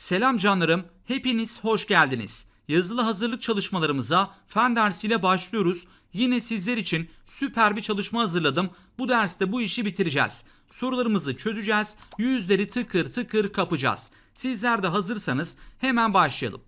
Selam canlarım, hepiniz hoş geldiniz. Yazılı hazırlık çalışmalarımıza fen dersiyle başlıyoruz. Yine sizler için süper bir çalışma hazırladım. Bu derste bu işi bitireceğiz. Sorularımızı çözeceğiz. Yüzleri tıkır tıkır kapacağız. Sizler de hazırsanız hemen başlayalım.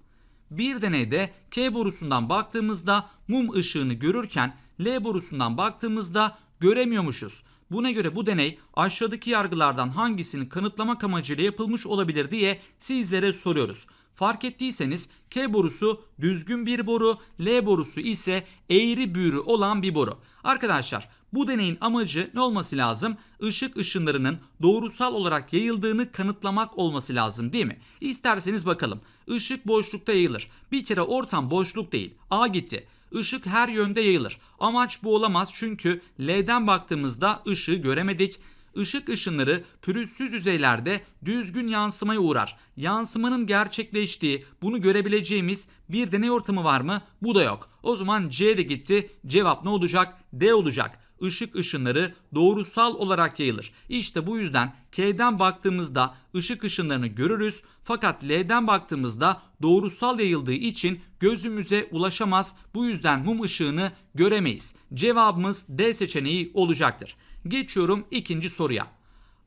Bir deneyde K borusundan baktığımızda mum ışığını görürken L borusundan baktığımızda göremiyormuşuz. Buna göre bu deney aşağıdaki yargılardan hangisini kanıtlamak amacıyla yapılmış olabilir diye sizlere soruyoruz. Fark ettiyseniz K borusu düzgün bir boru, L borusu ise eğri büğrü olan bir boru. Arkadaşlar bu deneyin amacı ne olması lazım? Işık ışınlarının doğrusal olarak yayıldığını kanıtlamak olması lazım değil mi? İsterseniz bakalım. Işık boşlukta yayılır. Bir kere ortam boşluk değil. A gitti. Işık her yönde yayılır. Amaç bu olamaz çünkü L'den baktığımızda ışığı göremedik. Işık ışınları pürüzsüz yüzeylerde düzgün yansımaya uğrar. Yansımanın gerçekleştiği, bunu görebileceğimiz bir deney ortamı var mı? Bu da yok. O zaman C de gitti. Cevap ne olacak? D olacak. Işık ışınları doğrusal olarak yayılır. İşte bu yüzden K'den baktığımızda ışık ışınlarını görürüz. Fakat L'den baktığımızda doğrusal yayıldığı için gözümüze ulaşamaz. Bu yüzden mum ışığını göremeyiz. Cevabımız D seçeneği olacaktır. Geçiyorum ikinci soruya.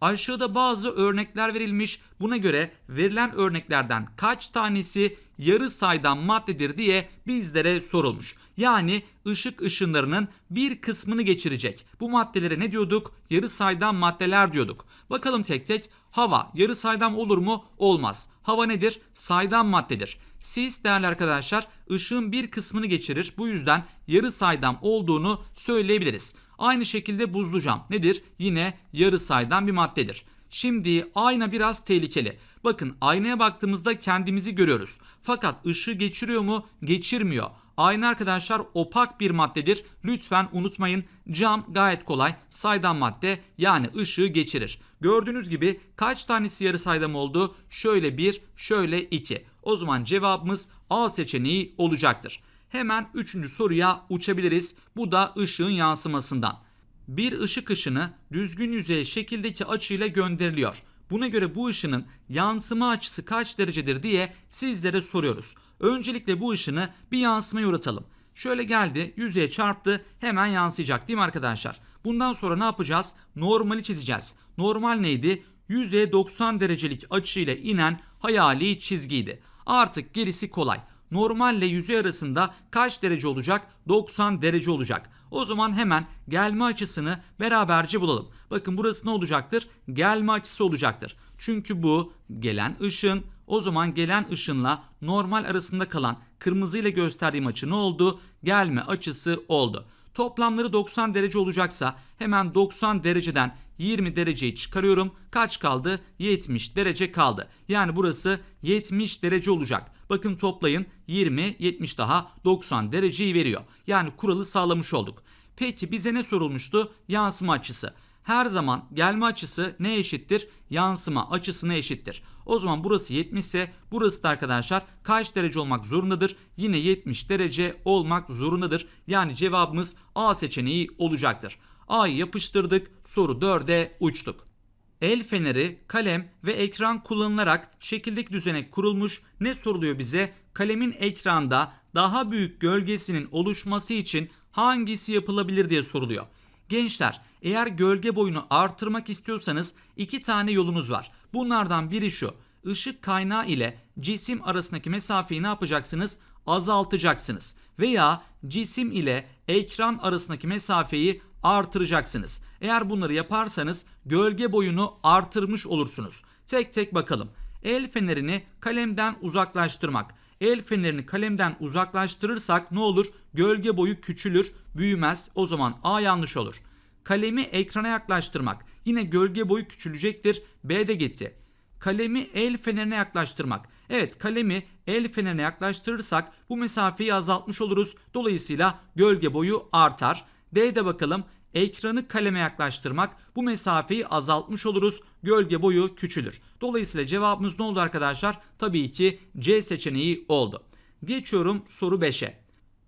Aşağıda bazı örnekler verilmiş. Buna göre verilen örneklerden kaç tanesi yarı saydam maddedir diye bizlere sorulmuş. Yani ışık ışınlarının bir kısmını geçirecek. Bu maddelere ne diyorduk? Yarı saydam maddeler diyorduk. Bakalım tek tek. Hava yarı saydam olur mu? Olmaz. Hava nedir? Saydam maddedir. Sis değerli arkadaşlar ışığın bir kısmını geçirir. Bu yüzden yarı saydam olduğunu söyleyebiliriz. Aynı şekilde buzlu cam nedir? Yine yarı saydam bir maddedir. Şimdi ayna biraz tehlikeli. Bakın aynaya baktığımızda kendimizi görüyoruz. Fakat ışığı geçiriyor mu? Geçirmiyor. Ayna arkadaşlar opak bir maddedir. Lütfen unutmayın. Cam gayet kolay. Saydam madde yani ışığı geçirir. Gördüğünüz gibi kaç tanesi yarı saydam oldu? Şöyle bir, şöyle iki. O zaman cevabımız A seçeneği olacaktır. Hemen üçüncü soruya uçabiliriz. Bu da ışığın yansımasından. Bir ışık ışını düzgün yüzeye şekildeki açıyla gönderiliyor. Buna göre bu ışının yansıma açısı kaç derecedir diye sizlere soruyoruz. Öncelikle bu ışını bir yansımaya uğratalım. Şöyle geldi, yüzeye çarptı, hemen yansıyacak değil mi arkadaşlar? Bundan sonra ne yapacağız? Normali çizeceğiz. Normal neydi? Yüzeye 90 derecelik açıyla inen hayali çizgiydi. Artık gerisi kolay. Normalle yüzey arasında kaç derece olacak? 90 derece olacak. O zaman hemen gelme açısını beraberce bulalım. Bakın burası ne olacaktır? Gelme açısı olacaktır. Çünkü bu gelen ışın o zaman gelen ışınla normal arasında kalan kırmızı ile gösterdiğim açı ne oldu? Gelme açısı oldu. Toplamları 90 derece olacaksa hemen 90 dereceden 20 dereceyi çıkarıyorum. Kaç kaldı? 70 derece kaldı. Yani burası 70 derece olacak. Bakın toplayın 20, 70 daha 90 dereceyi veriyor. Yani kuralı sağlamış olduk. Peki bize ne sorulmuştu? Yansıma açısı. Her zaman gelme açısı ne eşittir? Yansıma açısına eşittir. O zaman burası 70 ise burası da arkadaşlar kaç derece olmak zorundadır? Yine 70 derece olmak zorundadır. Yani cevabımız A seçeneği olacaktır. A'yı yapıştırdık. Soru 4'e uçtuk. El feneri, kalem ve ekran kullanılarak şekildeki düzenek kurulmuş. Ne soruluyor bize? Kalemin ekranda daha büyük gölgesinin oluşması için hangisi yapılabilir diye soruluyor. Gençler eğer gölge boyunu artırmak istiyorsanız iki tane yolunuz var. Bunlardan biri şu. Işık kaynağı ile cisim arasındaki mesafeyi ne yapacaksınız? Azaltacaksınız. Veya cisim ile ekran arasındaki mesafeyi artıracaksınız. Eğer bunları yaparsanız gölge boyunu artırmış olursunuz. Tek tek bakalım. El fenerini kalemden uzaklaştırmak. El fenerini kalemden uzaklaştırırsak ne olur? Gölge boyu küçülür, büyümez. O zaman A yanlış olur. Kalemi ekrana yaklaştırmak. Yine gölge boyu küçülecektir. B de gitti. Kalemi el fenerine yaklaştırmak. Evet kalemi el fenerine yaklaştırırsak bu mesafeyi azaltmış oluruz. Dolayısıyla gölge boyu artar. D'de bakalım ekranı kaleme yaklaştırmak bu mesafeyi azaltmış oluruz. Gölge boyu küçülür. Dolayısıyla cevabımız ne oldu arkadaşlar? Tabii ki C seçeneği oldu. Geçiyorum soru 5'e.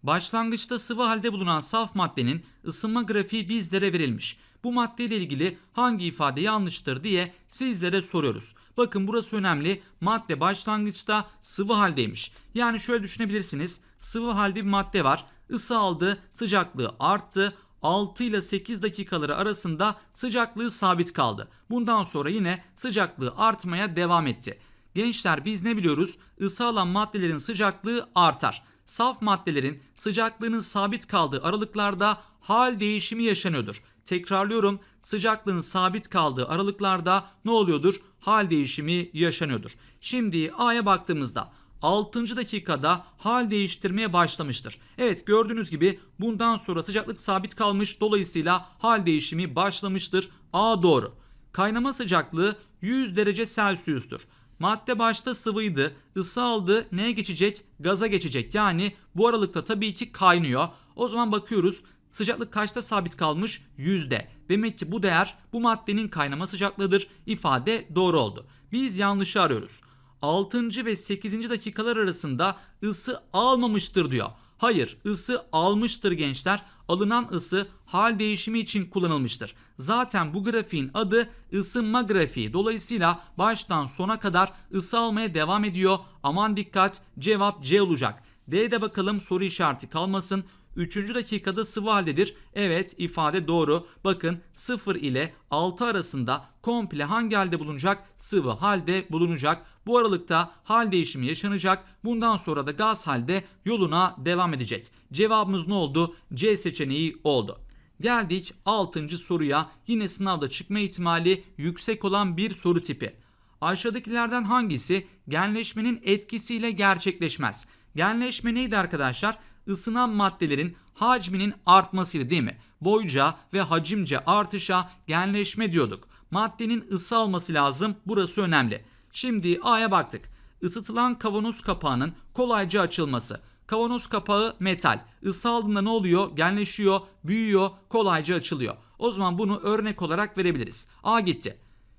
Başlangıçta sıvı halde bulunan saf maddenin ısınma grafiği bizlere verilmiş. Bu maddeyle ilgili hangi ifade yanlıştır diye sizlere soruyoruz. Bakın burası önemli. Madde başlangıçta sıvı haldeymiş. Yani şöyle düşünebilirsiniz. Sıvı halde bir madde var. Isı aldı, sıcaklığı arttı. 6 ile 8 dakikaları arasında sıcaklığı sabit kaldı. Bundan sonra yine sıcaklığı artmaya devam etti. Gençler biz ne biliyoruz? Isı alan maddelerin sıcaklığı artar. Saf maddelerin sıcaklığının sabit kaldığı aralıklarda hal değişimi yaşanıyordur. Tekrarlıyorum sıcaklığın sabit kaldığı aralıklarda ne oluyordur? Hal değişimi yaşanıyordur. Şimdi A'ya baktığımızda 6. dakikada hal değiştirmeye başlamıştır. Evet gördüğünüz gibi bundan sonra sıcaklık sabit kalmış dolayısıyla hal değişimi başlamıştır. A doğru. Kaynama sıcaklığı 100 derece Celsius'tur. Madde başta sıvıydı, ısı aldı, neye geçecek? Gaza geçecek. Yani bu aralıkta tabii ki kaynıyor. O zaman bakıyoruz sıcaklık kaçta sabit kalmış? Yüzde. Demek ki bu değer bu maddenin kaynama sıcaklığıdır. İfade doğru oldu. Biz yanlışı arıyoruz. 6. ve 8. dakikalar arasında ısı almamıştır diyor. Hayır, ısı almıştır gençler. Alınan ısı hal değişimi için kullanılmıştır. Zaten bu grafiğin adı ısınma grafiği. Dolayısıyla baştan sona kadar ısı almaya devam ediyor. Aman dikkat, cevap C olacak. D'de bakalım soru işareti kalmasın. 3. dakikada sıvı haldedir. Evet ifade doğru. Bakın 0 ile 6 arasında komple hangi halde bulunacak? Sıvı halde bulunacak. Bu aralıkta hal değişimi yaşanacak. Bundan sonra da gaz halde yoluna devam edecek. Cevabımız ne oldu? C seçeneği oldu. Geldik 6. soruya. Yine sınavda çıkma ihtimali yüksek olan bir soru tipi. Aşağıdakilerden hangisi genleşmenin etkisiyle gerçekleşmez? Genleşme neydi arkadaşlar? Isınan maddelerin hacminin artmasıydı değil mi? Boyca ve hacimce artışa genleşme diyorduk. Maddenin ısı alması lazım. Burası önemli. Şimdi A'ya baktık. Isıtılan kavanoz kapağının kolayca açılması. Kavanoz kapağı metal. Isı aldığında ne oluyor? Genleşiyor, büyüyor, kolayca açılıyor. O zaman bunu örnek olarak verebiliriz. A gitti.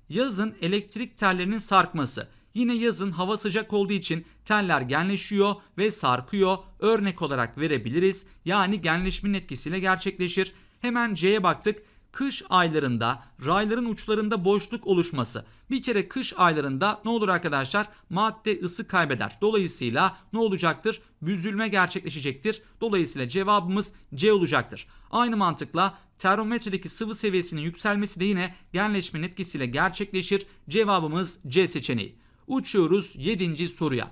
Yazın elektrik tellerinin sarkması. Yine yazın hava sıcak olduğu için teller genleşiyor ve sarkıyor. Örnek olarak verebiliriz. Yani genleşmenin etkisiyle gerçekleşir. Hemen C'ye baktık. Kış aylarında rayların uçlarında boşluk oluşması. Bir kere kış aylarında ne olur arkadaşlar? Madde ısı kaybeder. Dolayısıyla ne olacaktır? Büzülme gerçekleşecektir. Dolayısıyla cevabımız C olacaktır. Aynı mantıkla termometredeki sıvı seviyesinin yükselmesi de yine genleşmenin etkisiyle gerçekleşir. Cevabımız C seçeneği. Uçuyoruz 7. soruya.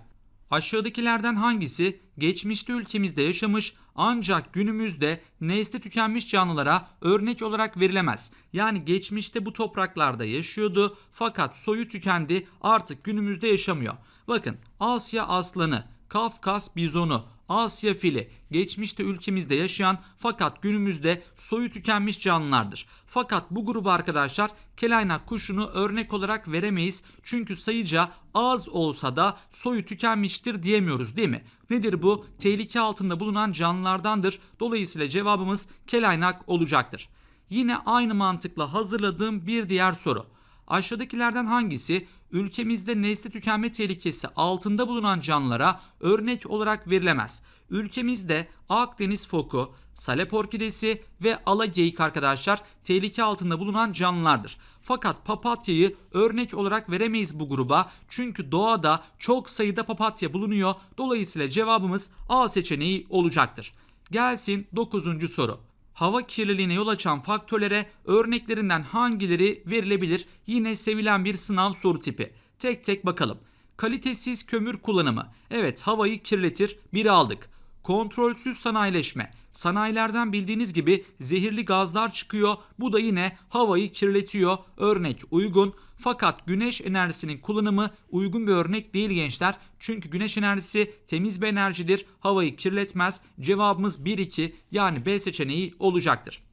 Aşağıdakilerden hangisi geçmişte ülkemizde yaşamış ancak günümüzde nesli tükenmiş canlılara örnek olarak verilemez. Yani geçmişte bu topraklarda yaşıyordu fakat soyu tükendi artık günümüzde yaşamıyor. Bakın Asya aslanı, Kafkas bizonu, Asya fili geçmişte ülkemizde yaşayan fakat günümüzde soyu tükenmiş canlılardır. Fakat bu grubu arkadaşlar kelaynak kuşunu örnek olarak veremeyiz. Çünkü sayıca az olsa da soyu tükenmiştir diyemiyoruz değil mi? Nedir bu? Tehlike altında bulunan canlılardandır. Dolayısıyla cevabımız kelaynak olacaktır. Yine aynı mantıkla hazırladığım bir diğer soru. Aşağıdakilerden hangisi ülkemizde nesli tükenme tehlikesi altında bulunan canlılara örnek olarak verilemez? Ülkemizde Akdeniz foku, salep orkidesi ve ala geyik arkadaşlar tehlike altında bulunan canlılardır. Fakat papatyayı örnek olarak veremeyiz bu gruba çünkü doğada çok sayıda papatya bulunuyor. Dolayısıyla cevabımız A seçeneği olacaktır. Gelsin 9. soru hava kirliliğine yol açan faktörlere örneklerinden hangileri verilebilir? Yine sevilen bir sınav soru tipi. Tek tek bakalım. Kalitesiz kömür kullanımı. Evet havayı kirletir. Biri aldık. Kontrolsüz sanayileşme. Sanayilerden bildiğiniz gibi zehirli gazlar çıkıyor. Bu da yine havayı kirletiyor. Örnek uygun. Fakat güneş enerjisinin kullanımı uygun bir örnek değil gençler. Çünkü güneş enerjisi temiz bir enerjidir. Havayı kirletmez. Cevabımız 1-2 yani B seçeneği olacaktır.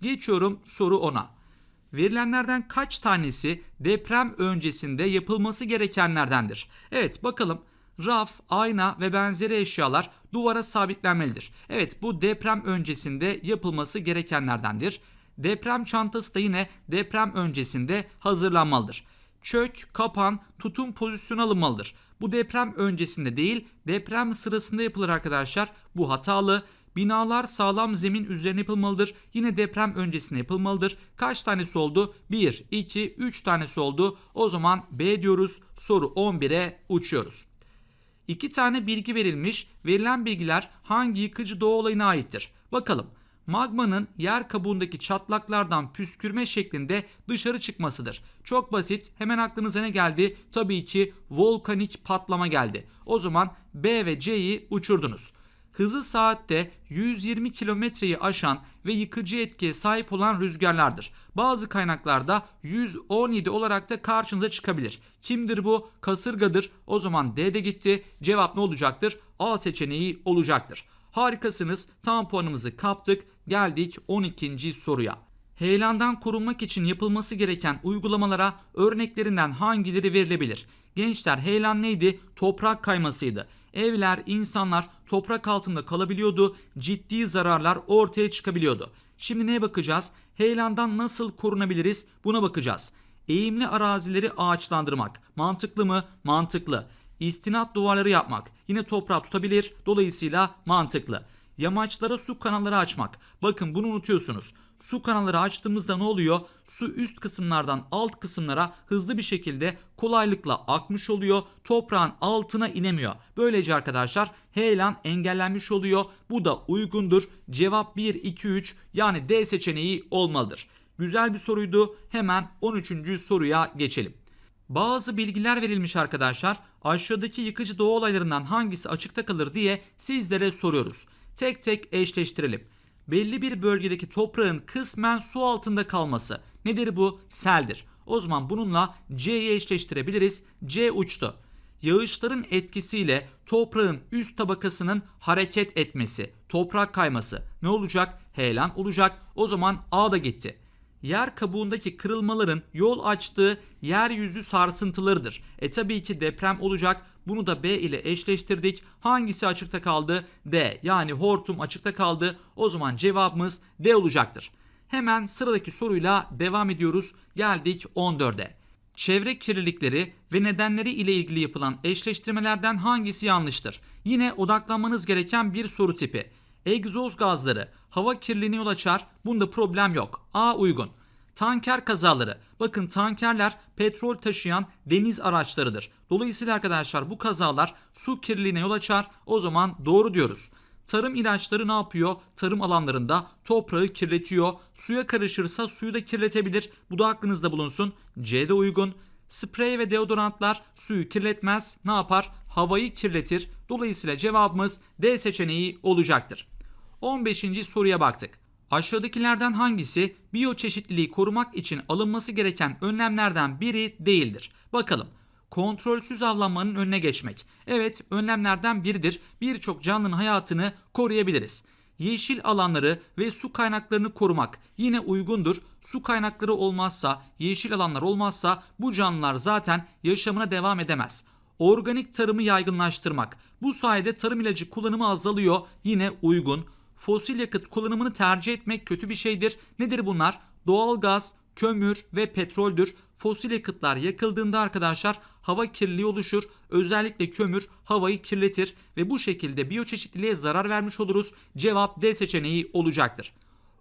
Geçiyorum soru 10'a. Verilenlerden kaç tanesi deprem öncesinde yapılması gerekenlerdendir? Evet bakalım raf, ayna ve benzeri eşyalar duvara sabitlenmelidir. Evet bu deprem öncesinde yapılması gerekenlerdendir. Deprem çantası da yine deprem öncesinde hazırlanmalıdır. Çök, kapan, tutum pozisyonu alınmalıdır. Bu deprem öncesinde değil, deprem sırasında yapılır arkadaşlar. Bu hatalı. Binalar sağlam zemin üzerine yapılmalıdır. Yine deprem öncesinde yapılmalıdır. Kaç tanesi oldu? 1, 2, 3 tanesi oldu. O zaman B diyoruz. Soru 11'e uçuyoruz. İki tane bilgi verilmiş. Verilen bilgiler hangi yıkıcı doğa olayına aittir? Bakalım. Magmanın yer kabuğundaki çatlaklardan püskürme şeklinde dışarı çıkmasıdır. Çok basit. Hemen aklınıza ne geldi? Tabii ki volkanik patlama geldi. O zaman B ve C'yi uçurdunuz. Hızı saatte 120 kilometreyi aşan ve yıkıcı etkiye sahip olan rüzgarlardır. Bazı kaynaklarda 117 olarak da karşınıza çıkabilir. Kimdir bu? Kasırgadır. O zaman D de gitti. Cevap ne olacaktır? A seçeneği olacaktır. Harikasınız. Tam puanımızı kaptık. Geldik 12. soruya. Heyelandan korunmak için yapılması gereken uygulamalara örneklerinden hangileri verilebilir? Gençler heyelan neydi? Toprak kaymasıydı. Evler, insanlar toprak altında kalabiliyordu. Ciddi zararlar ortaya çıkabiliyordu. Şimdi neye bakacağız? Heyelandan nasıl korunabiliriz? Buna bakacağız. Eğimli arazileri ağaçlandırmak. Mantıklı mı? Mantıklı. İstinat duvarları yapmak. Yine toprağı tutabilir. Dolayısıyla mantıklı. Yamaçlara su kanalları açmak. Bakın bunu unutuyorsunuz. Su kanalları açtığımızda ne oluyor? Su üst kısımlardan alt kısımlara hızlı bir şekilde kolaylıkla akmış oluyor. Toprağın altına inemiyor. Böylece arkadaşlar heyelan engellenmiş oluyor. Bu da uygundur. Cevap 1, 2, 3 yani D seçeneği olmalıdır. Güzel bir soruydu. Hemen 13. soruya geçelim. Bazı bilgiler verilmiş arkadaşlar. Aşağıdaki yıkıcı doğa olaylarından hangisi açıkta kalır diye sizlere soruyoruz. Tek tek eşleştirelim. Belli bir bölgedeki toprağın kısmen su altında kalması. Nedir bu? Seldir. O zaman bununla C'yi eşleştirebiliriz. C uçtu. Yağışların etkisiyle toprağın üst tabakasının hareket etmesi, toprak kayması ne olacak? Heyelan olacak. O zaman A da gitti yer kabuğundaki kırılmaların yol açtığı yeryüzü sarsıntılarıdır. E tabii ki deprem olacak. Bunu da B ile eşleştirdik. Hangisi açıkta kaldı? D. Yani hortum açıkta kaldı. O zaman cevabımız D olacaktır. Hemen sıradaki soruyla devam ediyoruz. Geldik 14'e. Çevre kirlilikleri ve nedenleri ile ilgili yapılan eşleştirmelerden hangisi yanlıştır? Yine odaklanmanız gereken bir soru tipi. Egzoz gazları hava kirliliğine yol açar. Bunda problem yok. A uygun. Tanker kazaları. Bakın tankerler petrol taşıyan deniz araçlarıdır. Dolayısıyla arkadaşlar bu kazalar su kirliliğine yol açar. O zaman doğru diyoruz. Tarım ilaçları ne yapıyor? Tarım alanlarında toprağı kirletiyor. Suya karışırsa suyu da kirletebilir. Bu da aklınızda bulunsun. C'de uygun. Sprey ve deodorantlar suyu kirletmez. Ne yapar? Havayı kirletir. Dolayısıyla cevabımız D seçeneği olacaktır. 15. soruya baktık. Aşağıdakilerden hangisi biyoçeşitliliği korumak için alınması gereken önlemlerden biri değildir? Bakalım. Kontrolsüz avlanmanın önüne geçmek. Evet, önlemlerden biridir. Birçok canlının hayatını koruyabiliriz. Yeşil alanları ve su kaynaklarını korumak yine uygundur. Su kaynakları olmazsa, yeşil alanlar olmazsa bu canlılar zaten yaşamına devam edemez. Organik tarımı yaygınlaştırmak. Bu sayede tarım ilacı kullanımı azalıyor. Yine uygun. Fosil yakıt kullanımını tercih etmek kötü bir şeydir. Nedir bunlar? Doğalgaz, kömür ve petroldür. Fosil yakıtlar yakıldığında arkadaşlar hava kirliliği oluşur. Özellikle kömür havayı kirletir ve bu şekilde biyoçeşitliliğe zarar vermiş oluruz. Cevap D seçeneği olacaktır.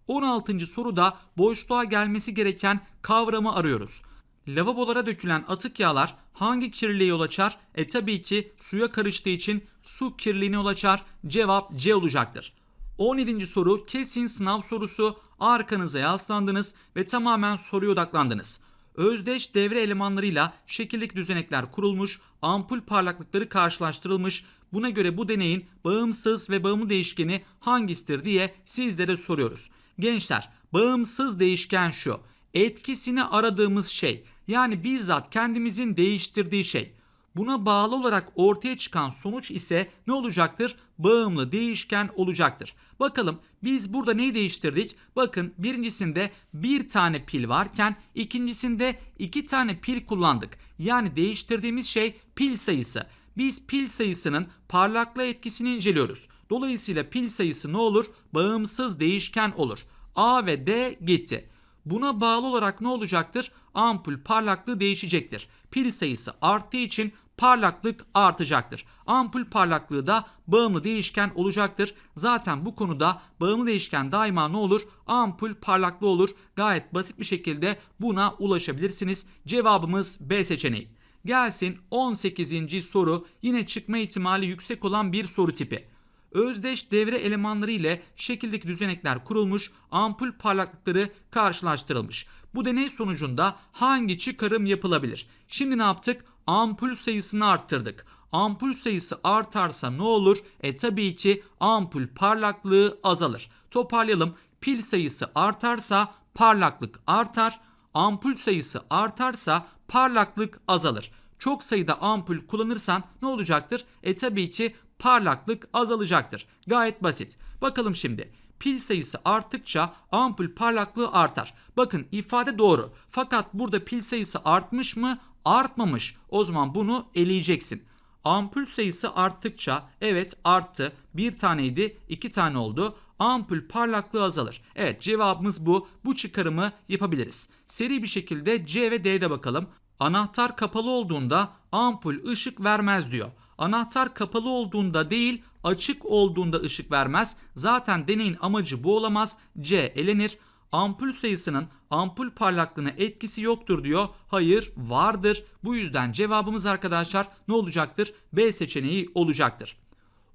16. soruda boşluğa gelmesi gereken kavramı arıyoruz. Lavabolara dökülen atık yağlar hangi kirliliğe yol açar? E tabii ki suya karıştığı için su kirliliğine yol açar. Cevap C olacaktır. 17. soru kesin sınav sorusu. Arkanıza yaslandınız ve tamamen soruya odaklandınız. Özdeş devre elemanlarıyla şekillik düzenekler kurulmuş, ampul parlaklıkları karşılaştırılmış. Buna göre bu deneyin bağımsız ve bağımlı değişkeni hangisidir diye sizlere soruyoruz. Gençler, bağımsız değişken şu. Etkisini aradığımız şey. Yani bizzat kendimizin değiştirdiği şey. Buna bağlı olarak ortaya çıkan sonuç ise ne olacaktır? Bağımlı değişken olacaktır. Bakalım biz burada neyi değiştirdik? Bakın birincisinde bir tane pil varken ikincisinde iki tane pil kullandık. Yani değiştirdiğimiz şey pil sayısı. Biz pil sayısının parlaklığa etkisini inceliyoruz. Dolayısıyla pil sayısı ne olur? Bağımsız değişken olur. A ve D gitti. Buna bağlı olarak ne olacaktır? Ampul parlaklığı değişecektir. Pil sayısı arttığı için parlaklık artacaktır. Ampul parlaklığı da bağımlı değişken olacaktır. Zaten bu konuda bağımlı değişken daima ne olur? Ampul parlaklığı olur. Gayet basit bir şekilde buna ulaşabilirsiniz. Cevabımız B seçeneği. Gelsin 18. soru yine çıkma ihtimali yüksek olan bir soru tipi. Özdeş devre elemanları ile şekildeki düzenekler kurulmuş, ampul parlaklıkları karşılaştırılmış. Bu deney sonucunda hangi çıkarım yapılabilir? Şimdi ne yaptık? Ampul sayısını arttırdık. Ampul sayısı artarsa ne olur? E tabii ki ampul parlaklığı azalır. Toparlayalım. Pil sayısı artarsa parlaklık artar. Ampul sayısı artarsa parlaklık azalır. Çok sayıda ampul kullanırsan ne olacaktır? E tabii ki parlaklık azalacaktır. Gayet basit. Bakalım şimdi. Pil sayısı arttıkça ampul parlaklığı artar. Bakın ifade doğru. Fakat burada pil sayısı artmış mı? Artmamış. O zaman bunu eleyeceksin. Ampul sayısı arttıkça evet arttı. Bir taneydi iki tane oldu. Ampul parlaklığı azalır. Evet cevabımız bu. Bu çıkarımı yapabiliriz. Seri bir şekilde C ve D'de bakalım. Anahtar kapalı olduğunda ampul ışık vermez diyor. Anahtar kapalı olduğunda değil açık olduğunda ışık vermez. Zaten deneyin amacı bu olamaz. C elenir. Ampul sayısının ampul parlaklığına etkisi yoktur diyor. Hayır vardır. Bu yüzden cevabımız arkadaşlar ne olacaktır? B seçeneği olacaktır.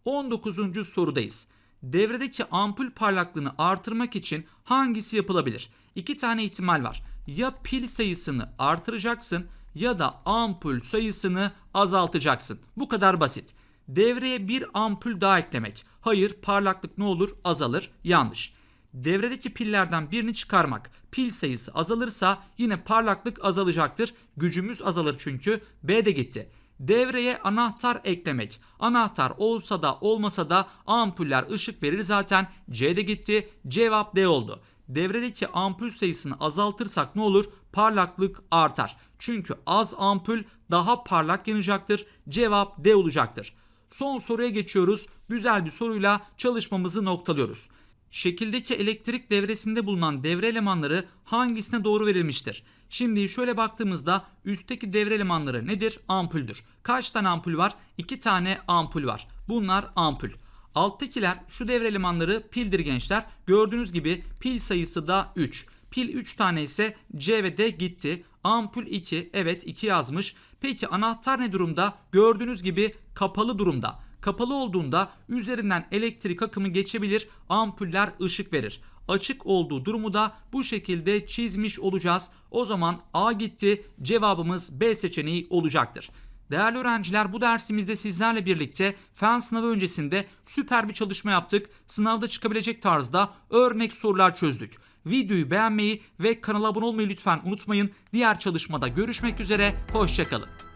19. sorudayız. Devredeki ampul parlaklığını artırmak için hangisi yapılabilir? İki tane ihtimal var. Ya pil sayısını artıracaksın ya da ampul sayısını azaltacaksın. Bu kadar basit. Devreye bir ampul daha eklemek. Hayır parlaklık ne olur? Azalır. Yanlış. Devredeki pillerden birini çıkarmak. Pil sayısı azalırsa yine parlaklık azalacaktır. Gücümüz azalır çünkü. B de gitti. Devreye anahtar eklemek. Anahtar olsa da olmasa da ampuller ışık verir zaten. C de gitti. Cevap D oldu. Devredeki ampul sayısını azaltırsak ne olur? Parlaklık artar. Çünkü az ampul daha parlak yanacaktır. Cevap D olacaktır. Son soruya geçiyoruz. Güzel bir soruyla çalışmamızı noktalıyoruz. Şekildeki elektrik devresinde bulunan devre elemanları hangisine doğru verilmiştir? Şimdi şöyle baktığımızda üstteki devre elemanları nedir? Ampuldür. Kaç tane ampul var? 2 tane ampul var. Bunlar ampul. Alttakiler şu devre elemanları pildir gençler. Gördüğünüz gibi pil sayısı da 3. Pil 3 tane ise C ve D gitti. Ampul 2 evet 2 yazmış. Peki anahtar ne durumda? Gördüğünüz gibi kapalı durumda. Kapalı olduğunda üzerinden elektrik akımı geçebilir, ampuller ışık verir. Açık olduğu durumu da bu şekilde çizmiş olacağız. O zaman A gitti. Cevabımız B seçeneği olacaktır. Değerli öğrenciler bu dersimizde sizlerle birlikte fen sınavı öncesinde süper bir çalışma yaptık. Sınavda çıkabilecek tarzda örnek sorular çözdük. Videoyu beğenmeyi ve kanala abone olmayı lütfen unutmayın. Diğer çalışmada görüşmek üzere. Hoşçakalın.